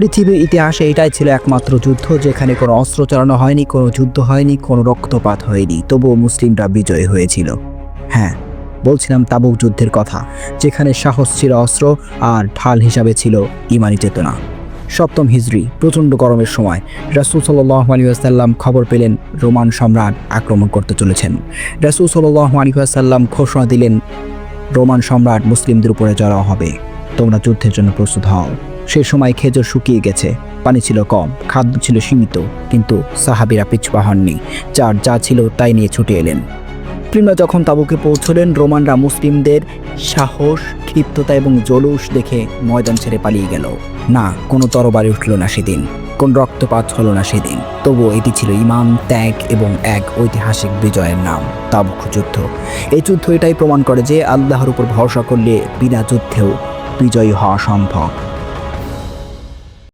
পৃথিবীর ইতিহাসে এটাই ছিল একমাত্র যুদ্ধ, যেখানে কোনো অস্ত্র চালানো হয়নি, কোনো যুদ্ধ হয়নি, কোনো রক্তপাত হয়নি। তবুও মুসলিমরা বিজয়ী হয়েছিল। হ্যাঁ বলছিলাম তাবুক যুদ্ধের কথা, যেখানে সাহস ছিল অস্ত্র আর ঢাল হিসাবে ছিল ইমানি চেতনা। সপ্তম হিজরি, প্রচণ্ড গরমের সময়। রাসুল সাল্লাহ খবর পেলেন রোমান সম্রাট আক্রমণ করতে চলেছেন। রাসুল সাল্লাহ আলিয়াসাল্লাম ঘোষণা দিলেন, রোমান সম্রাট মুসলিমদের উপরে জড়াও হবে, তোমরা যুদ্ধের জন্য প্রস্তুত হও। সে সময় খেজুর শুকিয়ে গেছে। পানি ছিল কম, খাদ্য ছিল সীমিত, কিন্তু সাহাবিরা পিছপা হননি। যার যা ছিল তাই নিয়ে ছুটে এলেন। মুসলিমরা যখন তাবুকে পৌঁছলেন, রোমানরা মুসলিমদের সাহস, ক্ষিপ্ততা এবং জলুস দেখে ময়দান ছেড়ে পালিয়ে গেল। না, কোনো তরবারি উঠল না সেদিন, কোন রক্তপাত হলো না সেদিন। তবুও এটি ছিল ইমান ত্যাগ এবং এক ঐতিহাসিক বিজয়ের নাম, তাবুক যুদ্ধ। এই যুদ্ধ এটাই প্রমাণ করে যে আল্লাহর উপর ভরসা করলে বিনা যুদ্ধেও বিজয়ী হওয়া সম্ভব।